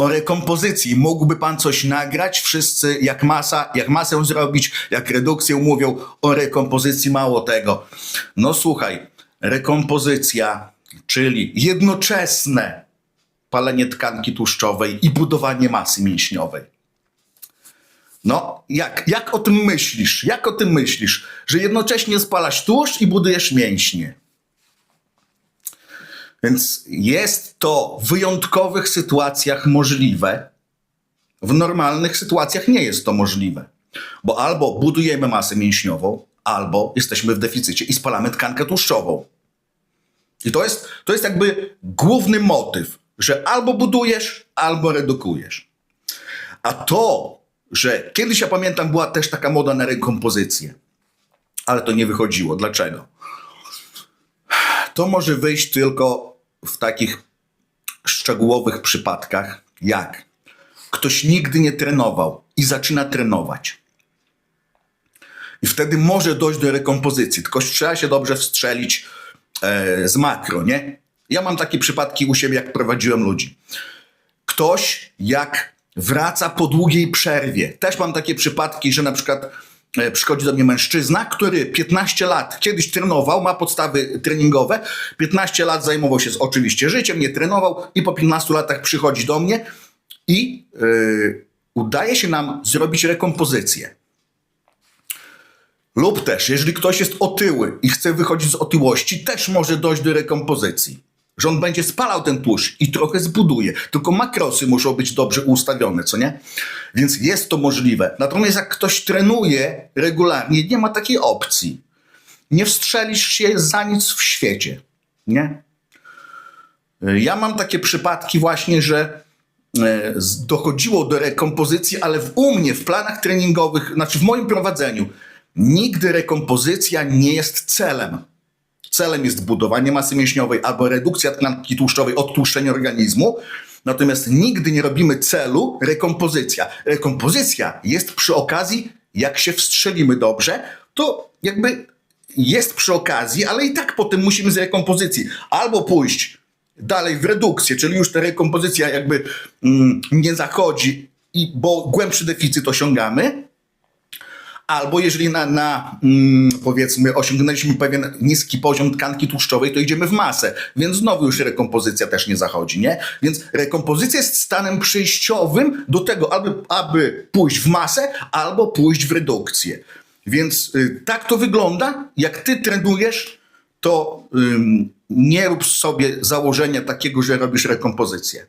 o rekompozycji. Mógłby pan coś nagrać? Wszyscy, jak masa, jak masę zrobić, jak redukcję mówią o rekompozycji, mało tego. No słuchaj, rekompozycja, czyli jednoczesne palenie tkanki tłuszczowej i budowanie masy mięśniowej. No, jak, jak o tym myślisz? Jak o tym myślisz? Że jednocześnie spalasz tłuszcz i budujesz mięśnie. Więc jest to w wyjątkowych sytuacjach możliwe. W normalnych sytuacjach nie jest to możliwe. Bo albo budujemy masę mięśniową, albo jesteśmy w deficycie i spalamy tkankę tłuszczową. I to jest, to jest jakby główny motyw, że albo budujesz, albo redukujesz. A to, że kiedyś ja pamiętam, była też taka moda na rekompozycję, ale to nie wychodziło. Dlaczego? To może wyjść tylko w takich szczegółowych przypadkach, jak ktoś nigdy nie trenował i zaczyna trenować. I wtedy może dojść do rekompozycji, tylko trzeba się dobrze wstrzelić e, z makro, nie? Ja mam takie przypadki u siebie, jak prowadziłem ludzi. Ktoś, jak wraca po długiej przerwie, też mam takie przypadki, że na przykład przychodzi do mnie mężczyzna, który 15 lat kiedyś trenował, ma podstawy treningowe, 15 lat zajmował się z, oczywiście życiem, nie trenował i po 15 latach przychodzi do mnie i yy, udaje się nam zrobić rekompozycję. Lub też, jeżeli ktoś jest otyły i chce wychodzić z otyłości, też może dojść do rekompozycji. Że on będzie spalał ten tłuszcz i trochę zbuduje. Tylko makrosy muszą być dobrze ustawione, co nie? Więc jest to możliwe. Natomiast jak ktoś trenuje regularnie, nie ma takiej opcji. Nie wstrzelisz się za nic w świecie, nie? Ja mam takie przypadki właśnie, że e, dochodziło do rekompozycji, ale w, u mnie w planach treningowych, znaczy w moim prowadzeniu, nigdy rekompozycja nie jest celem. Celem jest budowanie masy mięśniowej albo redukcja tkanki tłuszczowej, odtłuszczenie organizmu. Natomiast nigdy nie robimy celu rekompozycja. Rekompozycja jest przy okazji, jak się wstrzelimy dobrze, to jakby jest przy okazji, ale i tak potem musimy z rekompozycji albo pójść dalej w redukcję, czyli już ta rekompozycja jakby mm, nie zachodzi, i, bo głębszy deficyt osiągamy, albo jeżeli na, na mm, powiedzmy osiągnęliśmy pewien niski poziom tkanki tłuszczowej, to idziemy w masę, więc znowu już rekompozycja też nie zachodzi, nie? Więc rekompozycja jest stanem przejściowym do tego, aby, aby pójść w masę, albo pójść w redukcję. Więc y, tak to wygląda. Jak ty trenujesz, to ym, nie rób sobie założenia takiego, że robisz rekompozycję.